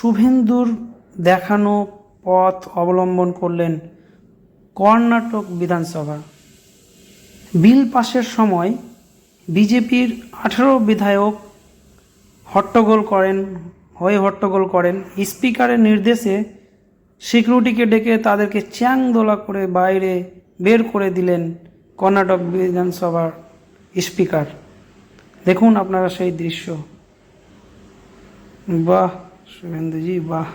শুভেন্দুর দেখানো পথ অবলম্বন করলেন কর্ণাটক বিধানসভা। বিল পাশের সময় বিজেপির আঠেরো বিধায়ক হট্টগোল করেন, হয়ে হট্টগোল করেন। স্পিকারের নির্দেশে সিকিউরিটিকে ডেকে তাদেরকে চ্যাং দোলা করে বাইরে বের করে দিলেন কর্ণাটক বিধানসভার স্পিকার। দেখুন আপনারা সেই দৃশ্য। বাহ! শুভেন্দুজি বাহ